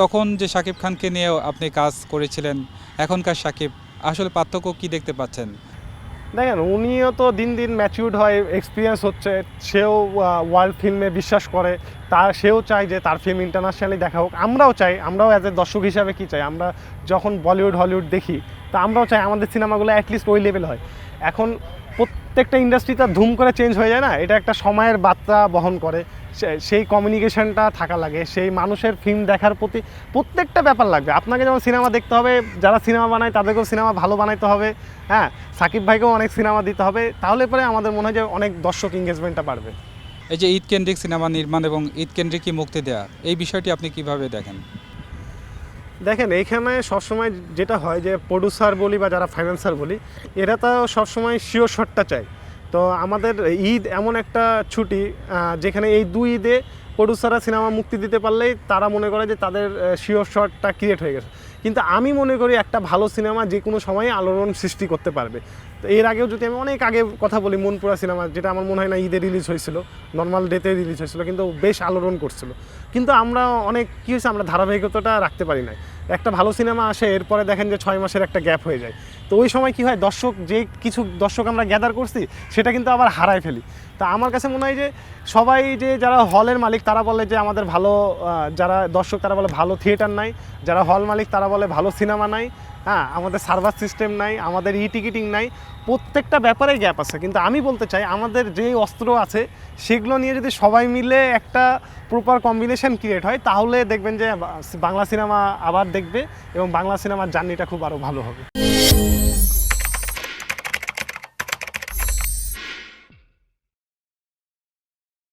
তখন যে শাকিব খানকে নিয়েও আপনি কাজ করেছিলেন, এখনকার শাকিব আসলে পার্থক্য কি দেখতে পাচ্ছেন? দেখেন, উনিও তো দিন দিন ম্যাচিউর্ড হয় এক্সপিরিয়েন্স হচ্ছে, সেও ওয়ার্ল্ড ফিল্মে বিশ্বাস করে তার সেও চায় যে তার ফিল্ম ইন্টারন্যাশনালি দেখা হোক। আমরাও চাই, আমরাও অ্যাজ এ দর্শক হিসাবে কী চাই? আমরা যখন বলিউড, হলিউড দেখি, তা আমরাও চাই আমাদের সিনেমাগুলো অ্যাটলিস্ট ওই লেভেল হয়। এখন প্রত্যেকটা ইন্ডাস্ট্রি তো ধুম করে চেঞ্জ হয়ে যায় না? এটা একটা সময়ের বার্তা বহন করে। সেই কমিউনিকেশনটা থাকা লাগে সেই মানুষের ফিল্ম দেখার প্রতি প্রত্যেকটা ব্যাপার লাগবে। আপনাকে যেমন সিনেমা দেখতে হবে যারা সিনেমা বানায় তাদেরকেও সিনেমা ভালো বানাইতে হবে হ্যাঁ? সাকিব ভাইকেও অনেক সিনেমা দিতে হবে তাহলে পরে আমাদের মনে হয় যে অনেক দর্শক এঙ্গেজমেন্টটা বাড়বে। এই যে ঈদ কেন্দ্রিক সিনেমা নির্মাণ এবং ঈদ কেন্দ্রিকই মুক্তি দেওয়া এই বিষয়টি আপনি কীভাবে দেখেন? দেখেন এইখানে সবসময় যেটা হয় যে প্রডিউসার বলি বা যারা ফাইন্যান্সার বলি এরা তো সবসময় শিওর শটটা চায়। তো আমাদের ঈদ এমন একটা ছুটি যেখানে এই দুই ঈদে প্রডিউসাররা সিনেমা মুক্তি দিতে পারলেই তারা মনে করে যে তাদের শিওর শটটা ক্রিয়েট হয়ে গেছে। কিন্তু আমি মনে করি একটা ভালো সিনেমা যে কোনো সময়ে আলোড়ন সৃষ্টি করতে পারবে। তো এর আগেও যদি আমি অনেক আগে কথা বলি মনপুরা সিনেমা, যেটা আমার মনে হয় না ঈদে রিলিজ হয়েছিল নর্মাল ডেতে রিলিজ হয়েছিল, কিন্তু বেশ আলোড়ন করছিল। কিন্তু আমরা অনেক, কী হয়েছে, আমরা ধারাবাহিকতাটা রাখতে পারি না একটা ভালো সিনেমা আসে, এরপরে দেখেন যে ছয় মাসের একটা গ্যাপ হয়ে যায়। তো ওই সময় কি হয়, দর্শক যে কিছু দর্শক আমরা গ্যাদার করছি, সেটা কিন্তু আবার হারায় ফেলি। তা আমার কাছে মনে হয় যে, সবাই যে যারা হলের মালিক, তারা বলে যে আমাদের ভালো যারা দর্শক, তারা বলে ভালো থিয়েটার নাই। যারা হল মালিক, তারা বলে ভালো সিনেমা নাই। হ্যাঁ আমাদের সার্ভার সিস্টেম নাই, আমাদের ই টিকিটিং নাই। প্রত্যেকটা ব্যাপারে গ্যাপ আছে। কিন্তু আমি বলতে চাই, আমাদের যে অস্ত্র আছে, সেগুলো নিয়ে যদি সবাই মিলে একটা প্রপার কম্বিনেশন ক্রিয়েট হয়, তাহলে দেখবেন যে বাংলা সিনেমা আবার দেখবে এবং বাংলা সিনেমার জার্নিটা খুব আরও ভালো হবে।